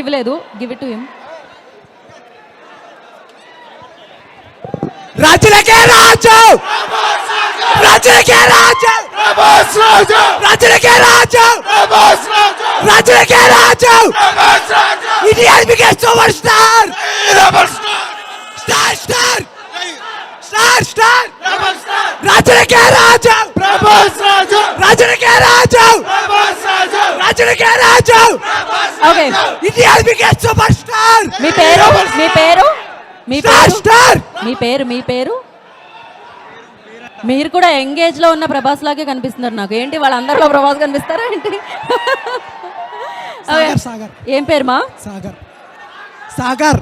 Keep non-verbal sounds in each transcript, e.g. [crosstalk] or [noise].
ఇవ్వలేదు. Give it to him రచనకే రాజు! రచనకే రాజు! రచనకే రాజు! రచనకే రాజు! ఇది Raju Indian super star! Star star! Star star! రచనకే Raju! రచనకే Raju! Prabhas Raju! రచనకే Raju okay Indian biggest super star మీ పేరు? మీ పేరు? మీ స్టార్ పేరు? స్టార్ మీ పేరు? మీ పేరు? మీరు కూడా ఎంగేజ్లో ఉన్న ప్రభాస్ లాగే కనిపిస్తున్నారు నాకు. ఏంటి వాళ్ళందరిలో ప్రభాస్ కనిపిస్తారా ఏంటి? ఏం పేరు మా? సాగర్. సాగర్.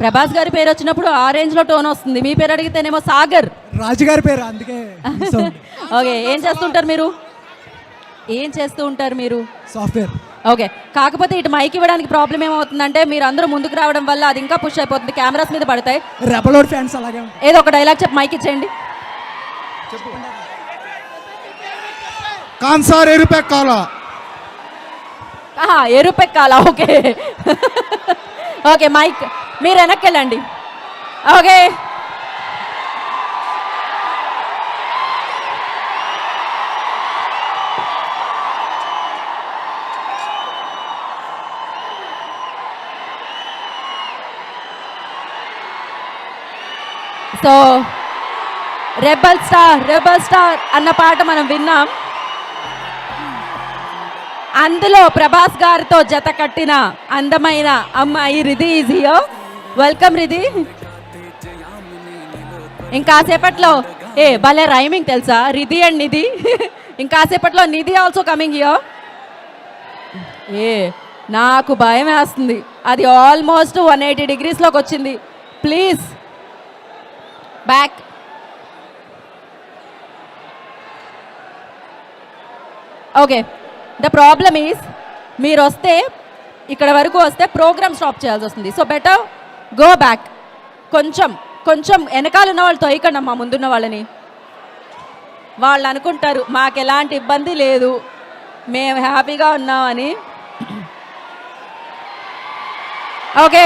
ప్రభాస్ గారి పేరు వచ్చినప్పుడు ఆ రేంజ్లో టోన్ వస్తుంది. మీ పేరు అడిగితేనేమో సాగర్. రాజుగారి పేరు అందుకే ఓకే [laughs] ఏం చేస్తుంటారు మీరు? ఏం చేస్తూ ఉంటారు మీరు? Software okay. కాకపోతే ఇటు మైక్ ఇవ్వడానికి ప్రాబ్లం ఏమవుతుందంటే మీరు అందరూ ముందుకు రావడం వల్ల అది ఇంకా పుష్ అయిపోతుంది కెమెరాస్ మీద పడతాయి. రెబలోడ్ ఫ్యాన్స్ అలాగే ఏదో ఒక డైలాగ్ చెప్పి మైక్ ఇచ్చేయండి. కాన్సార్ ఎరుపెక్కాల ఆహా ఎరుపెక్కాలా ఓకే. [laughs] Okay mike. మీరు వెనక్కి వెళ్ళండి. Okay. So rebel star rebel star అన్న పాట మనం విన్నాం. అందులో ప్రభాస్ గారితో జత కట్టిన అందమైన అమ్మాయి రిధి ఈజియో వెల్కమ్ రిధి ఇంకాసేపట్లో ఏ భలే రైమింగ్ తెలుసా? రిధి అండ్ నిధి. ఇంకాసేపట్లో నిధి ఆల్సో కమింగ్ యో ఏ నాకు భయం వేస్తుంది అది ఆల్మోస్ట్ వన్ ఎయిటీ డిగ్రీస్లోకి వచ్చింది. Please back okay the problem is మీరు వస్తే ఇక్కడ వరకు వస్తే ప్రోగ్రామ్ స్టాప్ చేయాల్సి వస్తుంది. సో బెటర్ గో బ్యాక్ కొంచెం కొంచెం వెనకాల ఉన్న వాళ్ళు తొయ్యకండి మా ముందున్న వాళ్ళని. వాళ్ళు అనుకుంటారు మాకు ఎలాంటి ఇబ్బంది లేదు. మేము హ్యాపీగా ఉన్నామని. [clears throat] ఓకే